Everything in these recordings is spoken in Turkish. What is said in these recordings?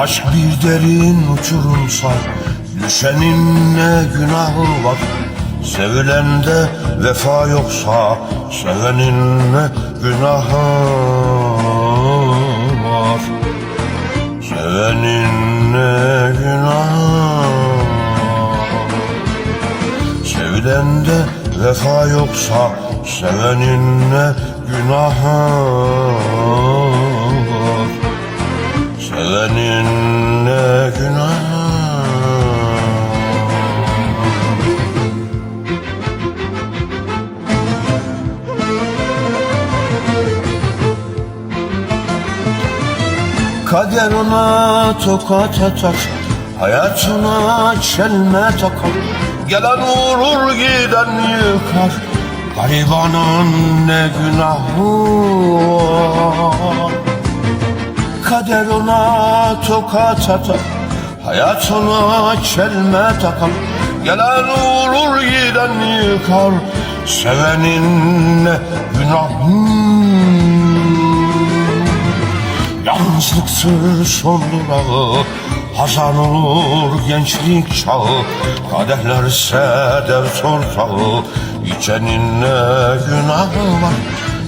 Aşk bir derin uçurumsa Düşenin ne günahı var? Sevilende vefa yoksa Sevenin ne günahı var? Sevenin ne günahı Sevilende vefa yoksa Sevenin ne günahı Sevenin ne günahı Kader ona tokat atar Hayatına çelme takar. Gelen vurur giden yıkar Garibanın ne günahı var Kader ona tokat atar. Hayatına çelme takar. Gelen vurur giden yıkar. Sevenin ne günahı? Yalnızlıktır son durağı Hazan olur gençlik çağı. Kadehler sedef ortağı İçenin ne günahı var?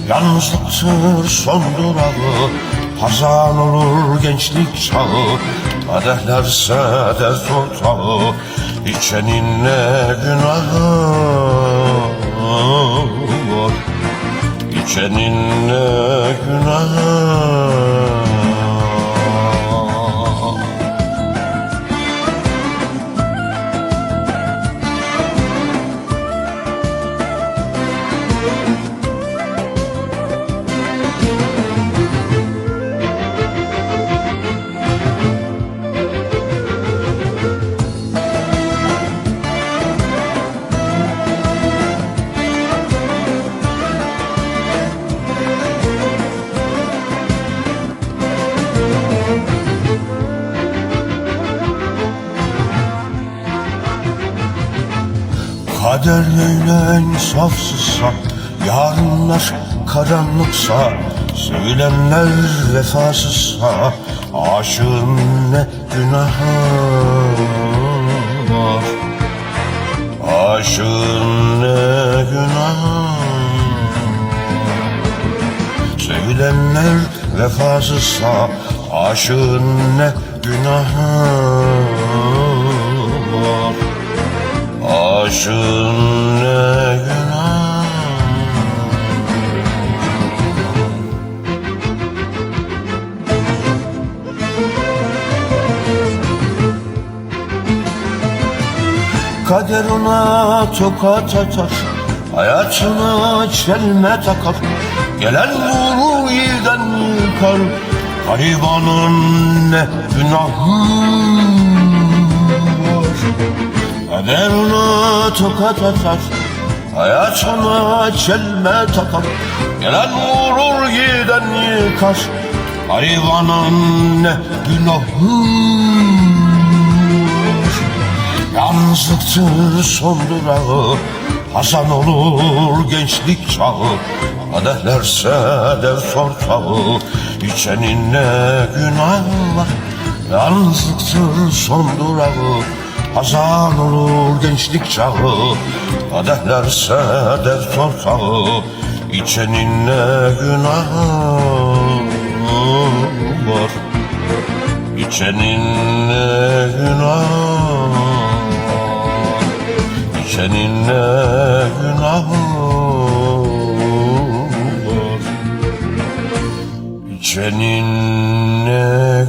Yalnızlıktır son durağı Hazan olur gençlik çağı Kadehler sedef ortağı İçenin ne günahı var? İçenin ne günahı Kader öyle insafsızsa Yarınlar karanlıksa Sevilenler vefasızsa Aşığın ne günahı var? Aşığın ne günahı Sevilenler vefasızsa Aşığın ne günahı var? Aşığın Kader ona tokat atar Hayatına çelme takar. Gelen vurur yerden yıkar. Garibanın ne günahı var? Kader ona tokat atar Hayatına çelme takar. Gelen vurur giden yıkar. Garibanın ne günahı Yalnızlıktır son durağı Hazan olur gençlik çağı Kadehler sedef ortağı İçenin ne günahı var? Yalnızlıktır son durağı Hazan olur gençlik çağı Kadehler sedef ortağı İçenin ne günahı var? İçenin ne günahı İçenin ne günahı var İçenin ne